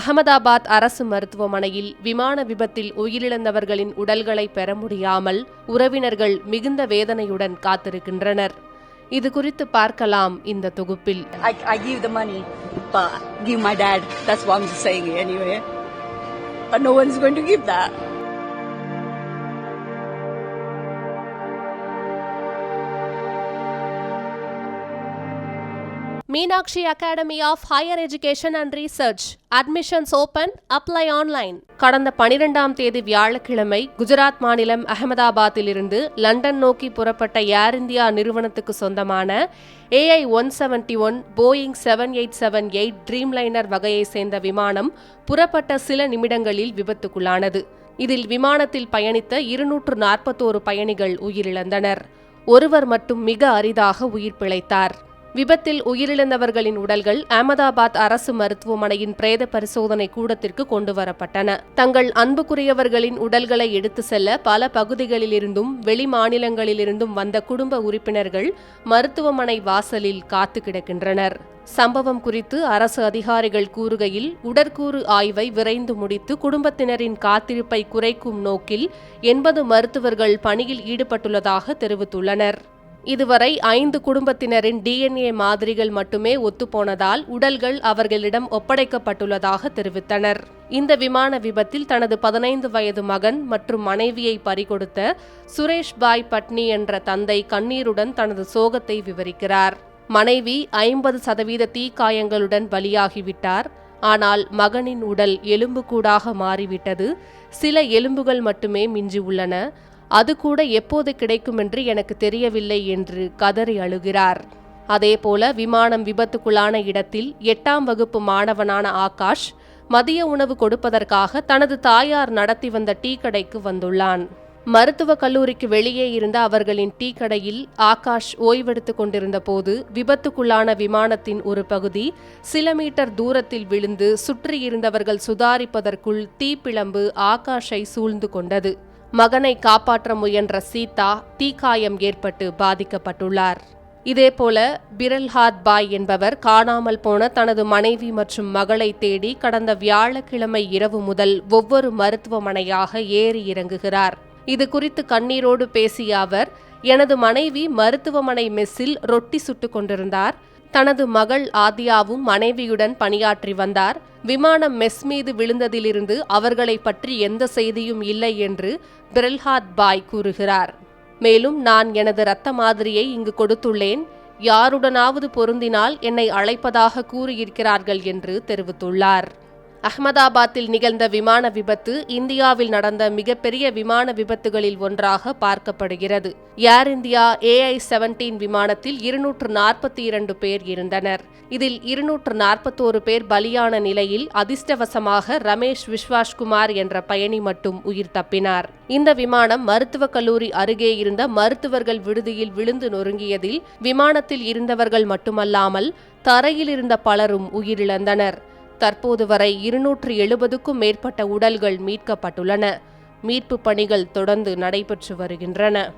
அகமதாபாத் அரசு மருத்துவமனையில் விமான விபத்தில் உயிரிழந்தவர்களின் உடல்களை பெற முடியாமல் உறவினர்கள் மிகுந்த வேதனையுடன் காத்திருக்கின்றனர். இது குறித்து பார்க்கலாம் இந்த தொகுப்பில். I, I Meenakshi academy of higher education and research. Admissions open apply online கடந்த பனிரெண்டாம் தேதி வியாழக்கிழமை குஜராத் மாநிலம் அகமதாபாத்தில் இருந்து லண்டன் நோக்கி புறப்பட்ட ஏர் இந்தியா நிறுவனத்துக்கு சொந்தமான AI one seventy one Boeing seven eight seven eight Dreamliner வகையை சேர்ந்த விமானம் புறப்பட்ட சில நிமிடங்களில் விபத்துக்குள்ளானது. இதில் விமானத்தில் பயணித்த இருநூற்று நாற்பத்தோரு பயணிகள் உயிரிழந்தனர். ஒருவர் மட்டும் மிக அரிதாக உயிர் பிழைத்தார். விபத்தில் உயிரிழந்தவர்களின் உடல்கள் அகமதாபாத் அரசு மருத்துவமனையின் பிரேத பரிசோதனை கூடத்திற்கு கொண்டுவரப்பட்டன. தங்கள் அன்புக்குரியவர்களின் உடல்களை எடுத்து செல்ல பல பகுதிகளிலிருந்தும் வெளி மாநிலங்களிலிருந்தும் வந்த குடும்ப உறுப்பினர்கள் மருத்துவமனை வாசலில் காத்து கிடக்கின்றனர். சம்பவம் குறித்து அரசு அதிகாரிகள் கூறுகையில் உடற்கூறு ஆய்வை விரைந்து முடித்து குடும்பத்தினரின் காத்திருப்பை குறைக்கும் நோக்கில் எண்பது மருத்துவர்கள் பணியில் ஈடுபட்டுள்ளதாக தெரிவித்துள்ளனர். இதுவரை ஐந்து குடும்பத்தினரின் டிஎன்ஏ மாதிரிகள் மட்டுமே ஒத்துப்போனதால் உடல்கள் அவர்களிடம் ஒப்படைக்கப்பட்டுள்ளதாக தெரிவித்தனர். இந்த விமான விபத்தில் தனது பதினைந்து வயது மகன் மற்றும் மனைவியை பறிகொடுத்த சுரேஷ் பாய் பட்னி என்ற தந்தை கண்ணீருடன் தனது சோகத்தை விவரிக்கிறார். மனைவி ஐம்பது சதவீத தீக்காயங்களுடன் பலியாகிவிட்டார். ஆனால் மகனின் உடல் எலும்புக்கூடாக மாறிவிட்டது. சில எலும்புகள் மட்டுமே மிஞ்சி உள்ளன அது கூட எப்போது கிடைக்கும் என்று எனக்கு தெரியவில்லை என்று கதறி அழுகிறார். அதேபோல விமானம் விபத்துக்குள்ளான இடத்தில் எட்டாம் வகுப்பு மாணவனான ஆகாஷ் மதிய உணவு கொடுப்பதற்காக தனது தாயார் நடத்தி வந்த டீ கடைக்கு வந்துள்ளான். மருத்துவக் கல்லூரிக்கு வெளியே இருந்த அவர்களின் டீ கடையில் ஆகாஷ் ஓய்வெடுத்து கொண்டிருந்த போது விபத்துக்குள்ளான விமானத்தின் ஒரு பகுதி சில மீட்டர் தூரத்தில் விழுந்து சுற்றியிருந்தவர்கள் சுதாரிப்பதற்குள் தீப்பிழம்பு ஆகாஷை சூழ்ந்து கொண்டது. மகனை காப்பாற்ற முயன்ற சீதா தீக்காயம் ஏற்பட்டு பாதிக்கப்பட்டுள்ளார். இதேபோல பிரல்ஹாத் பாய் என்பவர் காணாமல் போன தனது மனைவி மற்றும் மகளை தேடி கடந்த வியாழக்கிழமை இரவு முதல் ஒவ்வொரு மருத்துவமனையாக ஏறி இறங்குகிறார். இது குறித்து கண்ணீரோடு பேசிய அவர் எனது மனைவி மருத்துவமனை மெஸ்ஸில் ரொட்டி சுட்டுக் கொண்டிருந்தார். தனது மகள் ஆதியாவும் மனைவியுடன் பணியாற்றி வந்தார். விமானம் மெஸ் மீது விழுந்ததிலிருந்து அவர்களை பற்றி எந்த செய்தியும் இல்லை என்று பிரல்ஹாத் பாய் கூறுகிறார். மேலும் நான் எனது இரத்த மாதிரியை இங்கு கொடுத்துள்ளேன். யாருடனாவது பொருந்தினால் என்னை அழைப்பதாக கூறியிருக்கிறார்கள் என்று தெரிவித்துள்ளார். அகமதாபாத்தில் நிகழ்ந்த விமான விபத்து இந்தியாவில் நடந்த மிகப்பெரிய விமான விபத்துகளில் ஒன்றாக பார்க்கப்படுகிறது. ஏர் இந்தியா ஏஐ செவன்டீன் விமானத்தில் இருநூற்று நாற்பத்தி இரண்டு பேர் இருந்தனர். இதில் இருநூற்று நாற்பத்தோரு பேர் பலியான நிலையில் அதிர்ஷ்டவசமாக ரமேஷ் விஸ்வாஷ்குமார் என்ற பயணி மட்டும் உயிர் தப்பினார். இந்த விமானம் மருத்துவக் கல்லூரி அருகே இருந்த மருத்துவர்கள் விடுதியில் விழுந்து நொறுங்கியதில் விமானத்தில் இருந்தவர்கள் மட்டுமல்லாமல் தரையில் இருந்த பலரும் உயிரிழந்தனர். தற்போது வரை இருநூற்று எழுபதுக்கும் மேற்பட்ட உடல்கள் மீட்கப்பட்டுள்ளன. மீட்பு பணிகள் தொடர்ந்து நடைபெற்று வருகின்றன.